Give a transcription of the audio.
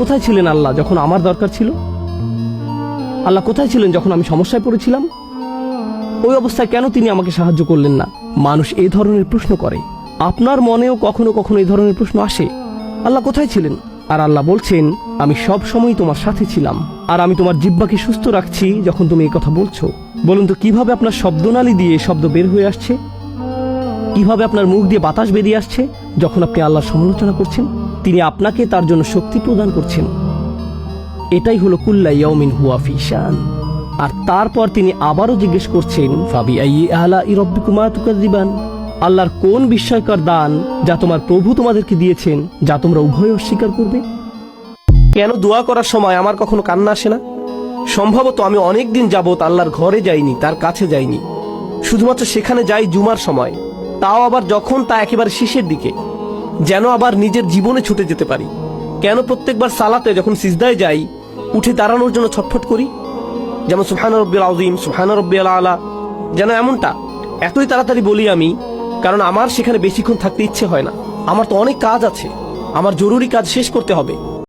কোথায় ছিলেন আল্লাহ যখন আমার দরকার ছিল? আল্লাহ কোথায় ছিলেন যখন আমি সমস্যায় পড়েছিলাম? ওই অবস্থায় কেন তিনি আমাকে সাহায্য করলেন না? মানুষ এই ধরনের প্রশ্ন করে। আপনার মনেও কখনো কখনো এই ধরনের প্রশ্ন আসে। আল্লাহ কোথায় ছিলেন? আর আল্লাহ বলছেন, আমি সব সময় তোমার সাথে ছিলাম। আর আমি তোমার জিব্বাকে সুস্থ রাখছি যখন তুমি এই কথা বলছো। বলুন তো, কীভাবে আপনার শব্দনালী দিয়ে শব্দ বের হয়ে আসছে? কীভাবে আপনার মুখ দিয়ে বাতাস বেরিয়ে আসছে যখন আপনি আল্লাহর সমালোচনা করছেন? তিনি আপনাকে তার জন্য শক্তি প্রদান করছেন। এটাই হলো কুল্লা ইয়াউমিন হুয়া ফি শান। আর তারপর তিনি আবারও জিজ্ঞেস করছেন, ফাবি আই আলা ইরব্বিকুমা তুকাযিবান? আল্লাহর কোন বিস্ময়কর দান যা তোমার প্রভু তোমাদেরকে দিয়েছেন, যা তোমরা উভয় অস্বীকার করবে? কেন দোয়া করার সময় আমার কখনো কান্না আসে না? সম্ভবত আমি অনেক দিন যাবত আল্লাহর ঘরে যাইনি, তার কাছে যাইনি। শুধুমাত্র সেখানে যাই জুমার সময়। তাও আবার যখন তা একেবারে শেষের দিকে। যেন আবার নিজের জীবনে ছুটে যেতে পারি। কেন প্রত্যেকবার সালাতে যখন সিজদায় যাই, উঠে দাঁড়ানোর জন্য ছটফট করি? যেমন সুহানা রব্বিল আজিম সুহানা রব্বিল আলা, যেন এমনটা। এতই তাড়াতাড়ি বলি আমি, কারণ আমার সেখানে বেশিক্ষণ থাকতে ইচ্ছে হয় না। আমার তো অনেক কাজ আছে। আমার জরুরি কাজ শেষ করতে হবে।